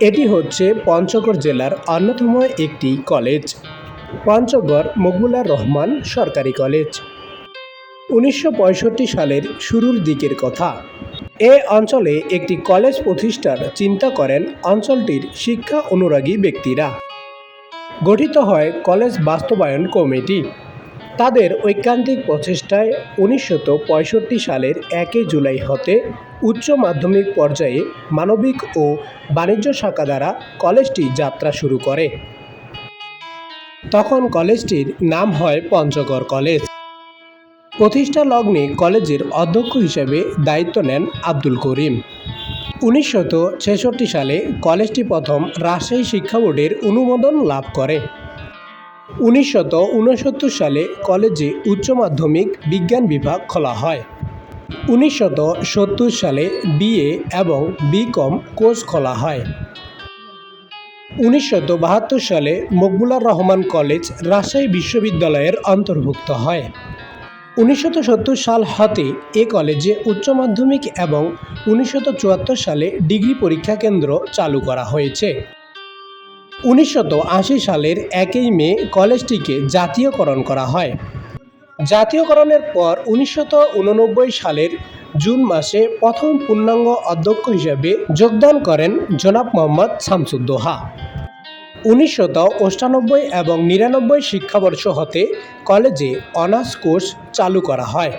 এটি হচ্ছে পঞ্চগড় জেলার অন্যতম একটি কলেজ। পঞ্চগড় মকবুলার রহমান সরকারি কলেজ। উনিশশো পঁয়ষট্টি সালের শুরুর দিকের কথা। এ অঞ্চলে একটি কলেজ প্রতিষ্ঠার চিন্তা করেন অঞ্চলটির শিক্ষা অনুরাগী ব্যক্তিরা। গঠিত হয় কলেজ বাস্তবায়ন কমিটি। তাদের ঐকান্তিক প্রচেষ্টায় উনিশশো পঁয়ষট্টি সালের একই জুলাই হতে উচ্চ মাধ্যমিক পর্যায়ে মানবিক ও বাণিজ্য শাখা দ্বারা কলেজটি যাত্রা শুরু করে। তখন কলেজটির নাম হয় পঞ্চগড় কলেজ। প্রতিষ্ঠা লগ্নে কলেজের অধ্যক্ষ হিসেবে দায়িত্ব নেন আব্দুল করিম। উনিশশো ছেষট্টি সালে কলেজটি প্রথম রাজশাহী শিক্ষা বোর্ডের অনুমোদন লাভ করে। উনিশশত উনসত্তর সালে কলেজে উচ্চ মাধ্যমিক বিজ্ঞান বিভাগ খোলা হয়। উনিশশত সত্তর সালে বিএ এবং বিকম কোর্স খোলা হয়। উনিশশত বাহাত্তর সালে মকবুলার রহমান কলেজ রাজশাহী বিশ্ববিদ্যালয়ের অন্তর্ভুক্ত হয়। উনিশশত সত্তর সাল হতে এ কলেজে উচ্চ মাধ্যমিক এবং উনিশশত চুয়াত্তর সালে ডিগ্রি পরীক্ষা কেন্দ্র চালু করা হয়েছে। উনিশশত সালের একই মে কলেজটিকে জাতীয়করণ করা হয়। জাতীয়করণের পর উনিশশত সালের জুন মাসে প্রথম পূর্ণাঙ্গ অধ্যক্ষ হিসেবে যোগদান করেন জনাব মোহাম্মদ শামসুদ্দোহা। উনিশশত অষ্টানব্বই এবং নিরানব্বই শিক্ষাবর্ষ হতে কলেজে অনার্স কোর্স চালু করা হয়।